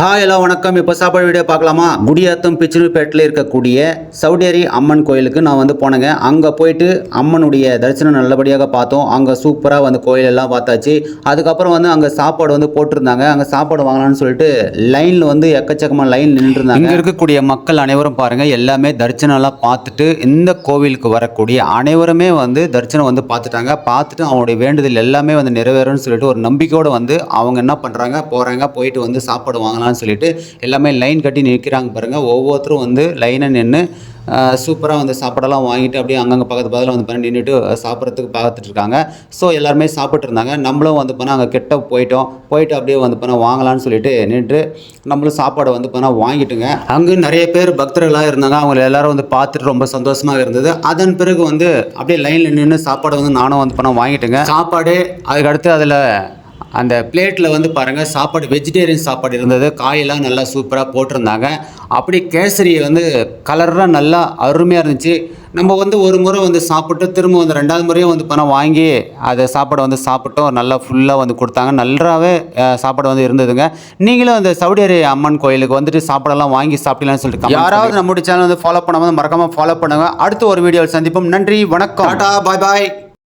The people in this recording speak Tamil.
ஹாய் ஹலோ வணக்கம். இப்போ சாப்பாடு வீடியோ பார்க்கலாமா? குடியாத்தம் பிச்சிருப்பேட்டில் இருக்கக்கூடிய சவுடேரி அம்மன் கோயிலுக்கு நான் வந்து போனேங்க. அங்கே போயிட்டு அம்மனுடைய தரிசனம் நல்லபடியாக பார்த்தோம். அங்கே சூப்பராக வந்து கோயிலெல்லாம் பார்த்தாச்சு. அதுக்கப்புறம் வந்து அங்கே சாப்பாடு வந்து போட்டிருந்தாங்க. அங்கே சாப்பாடு வாங்கலாம்னு சொல்லிட்டு லைனில் வந்து எக்கச்சக்கமாக லைன் நின்றுருந்தாங்க. இங்கே இருக்கக்கூடிய மக்கள் அனைவரும் பாருங்கள் எல்லாமே தரிசனம்லாம் பார்த்துட்டு இந்த கோவிலுக்கு வரக்கூடிய அனைவருமே வந்து தரிசனம் வந்து பார்த்துட்டாங்க. பார்த்துட்டு அவங்களுடைய வேண்டுதல் எல்லாமே வந்து நிறைவேறும்னு சொல்லிட்டு ஒரு நம்பிக்கையோடு வந்து அவங்க என்ன பண்ணுறாங்க போகிறாங்க போயிட்டு வந்து சாப்பாடு வாங்கலாம்னு சொல்லிட்டு எல்லாமே லைன் கட்டி நிற்கிறாங்க பாருங்கள் ஒவ்வொருத்தரும் வந்து லைனை நின்று சூப்பராக வந்து சாப்பாடெல்லாம் வாங்கிட்டு அப்படியே அங்கங்கே பக்கத்து பக்கத்தில் வந்து பண்ணி நின்றுட்டு சாப்பிட்றதுக்கு பார்த்துட்டு இருக்காங்க. ஸோ எல்லாருமே சாப்பிட்டு இருந்தாங்க. நம்மளும் வந்து போனால் அங்கே கிட்ட போயிட்டோம். போயிட்டு அப்படியே வந்து போனால் வாங்கலாம்னு சொல்லிட்டு நின்று நம்மளும் சாப்பாடை வந்து போனால் வாங்கிட்டுங்க. அங்கே நிறைய பேர் பக்தர்களாக இருந்தாங்க. அவங்க எல்லாரும் வந்து பார்த்துட்டு ரொம்ப சந்தோஷமாக இருந்தது. அதன் பிறகு வந்து அப்படியே லைனில் நின்று சாப்பாடு வந்து நானும் வந்து போனால் வாங்கிட்டுங்க. சாப்பாடு அதுக்கடுத்து அதில் அந்த பிளேட்டில் வந்து பாருங்கள் சாப்பாடு வெஜிடேரியன் சாப்பாடு இருந்தது. காயெல்லாம் நல்லா சூப்பராக போட்டிருந்தாங்க. அப்படி கேசரி வந்து கலராக நல்லா அருமையாக இருந்துச்சு. நம்ம வந்து ஒரு முறை வந்து சாப்பிட்டு திரும்ப வந்து ரெண்டாவது முறையும் வந்து பணம் வாங்கி அதை சாப்பாடு வந்து சாப்பிட்டோம். நல்லா ஃபுல்லாக வந்து கொடுத்தாங்க. நல்லாவே சாப்பாடு வந்து இருந்ததுங்க. நீங்களும் அந்த சவுடி அரேபியா அம்மன் கோயிலுக்கு வந்துட்டு சாப்பாடெல்லாம் வாங்கி சாப்பிடலாம்னு சொல்லிட்டு யாராவது நம்முடைய சேனல் வந்து ஃபாலோ பண்ணாமல் மறக்காமல் ஃபாலோ பண்ணுங்க. அடுத்த ஒரு வீடியோவில் சந்திப்போம். நன்றி வணக்கம். டாடா பாய் பாய்